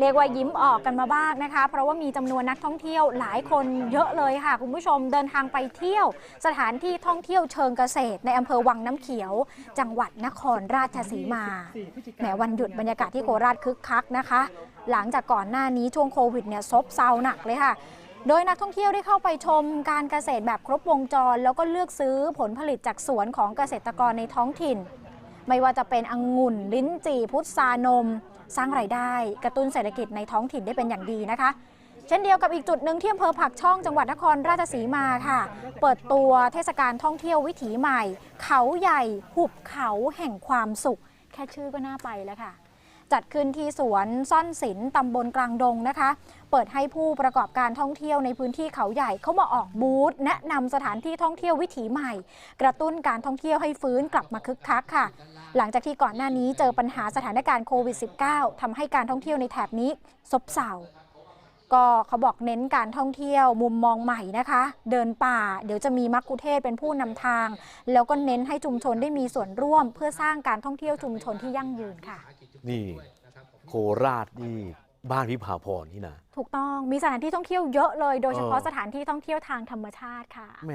เรียกว่ายิ้มออกกันมาบ้างนะคะ เพราะว่ามีจำนวนนักท่องเที่ยวหลายคนเยอะเลยค่ะ คุณผู้ชมเดินทางไปเที่ยว สถานที่ท่องเที่ยวเชิงเกษตร ในอำเภอวังน้ำเขียว จังหวัดนครราชสีมาแหมวันหยุดบรรยากาศที่โคราชคึกคักนะคะ หลังจากก่อนหน้านี้ช่วงโควิดเนี่ยซบเซาหนักเลยค่ะโดยนักท่องเที่ยวได้เข้าไปชมการเกษตรแบบครบวงจร แล้วก็เลือกซื้อผลผลิตจากสวนของเกษตรกรในท้องถิ่น ไม่ว่าจะเป็นองุ่น ลิ้นจี่พุทรานม สร้างไรายได้กระตุ้นเศรษฐกิจในท้องถิ่นได้เป็นอย่างดีนะคะ เช่นเดียวกับอีกจุดหนึ่งที่อำเภอผักช่องจังหวัดนครราชสีมาค่ะ เปิดตัวเทศกาลท่องเที่ยววิถีใหม่ เขาใหญ่ หุบเขาแห่งความสุข แค่ชื่อก็น่าไปแล้วค่ะ จัดขึ้นที่สวนซ่อนศิลป์ตำบลกลางดงนะคะ เปิดให้ผู้ประกอบการท่องเที่ยวในพื้นที่เขาใหญ่เขามาออกบูธแนะนำสถานที่ท่องเที่ยววิถีใหม่ กระตุ้นการท่องเที่ยวให้ฟื้นกลับมาคึกคักค่ะ หลังจากที่ก่อนหน้านี้เจอปัญหาสถานการณ์โควิด -19 ทำให้การท่องเที่ยวในแถบนี้ซบเซาก็เขาบอกเน้นการท่องเที่ยวมุมมองใหม่นะคะ เดินป่าเดี๋ยวจะมีมักคุเทศเป็นผู้นำทาง แล้วก็เน้นให้ชุมชนได้มีส่วนร่วม เพื่อสร้างการท่องเที่ยวชุมชนที่ยั่งยืนค่ะ นี่ โคราชนี่บ้านพิพาพรนี่นะ ถูกต้องมีสถานที่ท่องเที่ยวเยอะเลย โดยเฉพาะเออ สถานที่ท่องเที่ยวทางธรรมชาติค่ะแม่